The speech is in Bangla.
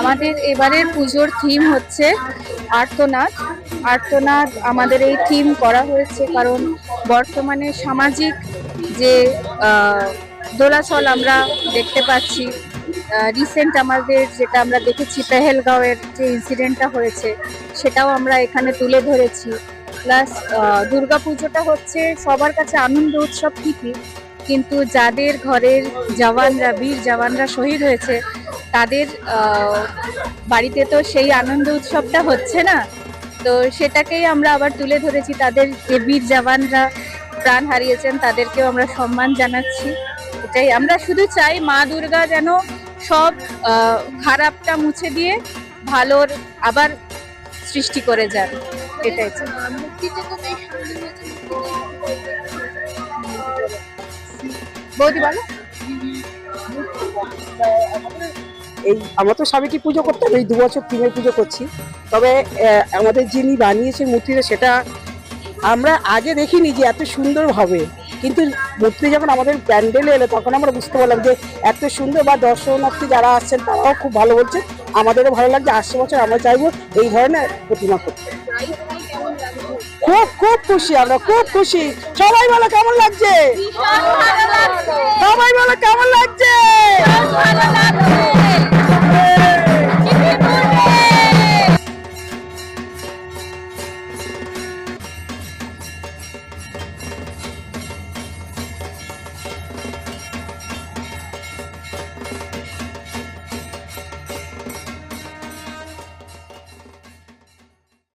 আমাদের এবারের পুজোর থিম হচ্ছে আর্তনাদ। আর্তনাদ আমাদের এই থিম করা হয়েছে কারণ বর্তমানে সামাজিক যে দোলাচল আমরা দেখতে পাচ্ছি রিসেন্ট আমাদের যেটা আমরা দেখেছি পেহেলগাঁওয়ের যে ইনসিডেন্টটা হয়েছে, সেটাও আমরা এখানে তুলে ধরেছি। প্লাস দুর্গা পুজোটা হচ্ছে সবার কাছে আনন্দ উৎসব ঠিকই, কিন্তু যাদের ঘরের জওয়ানরা, বীর জওয়ানরা শহীদ হয়েছে তাদের বাড়িতে তো সেই আনন্দ উৎসবটা হচ্ছে না। তো সেটাকেই আমরা আবার তুলে ধরেছি। তাদের যে বীর জওয়ানরা প্রাণ হারিয়েছেন, তাদেরকেও আমরা সম্মান জানাচ্ছি। এটাই আমরা শুধু চাই মা দুর্গা যেন সব খারাপটা মুছে দিয়ে ভালোর আবার সৃষ্টি করে যান। এটাই চাই। বৌদি বলো। এই আমরা তো সাবেকি পুজো করতাম, এই দু বছর থিমের পুজো করছি। তবে আমাদের যিনি বানিয়েছেন মূর্তিটা, সেটা আমরা আগে দেখিনি যে এত সুন্দর হবে। কিন্তু মূর্তি যখন আমাদের প্যান্ডেলে এলো, তখন আমরা বুঝতে পারলাম যে এত সুন্দর বা দর্শনার্থী যারা আসছেন, তারাও খুব ভালো বলছে। আমাদেরও ভালো লাগছে, আসছে বছর আমরা চাইব এই ধরনের প্রতিমা করতে। খুব খুব খুশি আমরা, খুব খুশি। সবাই বলো কেমন লাগছে?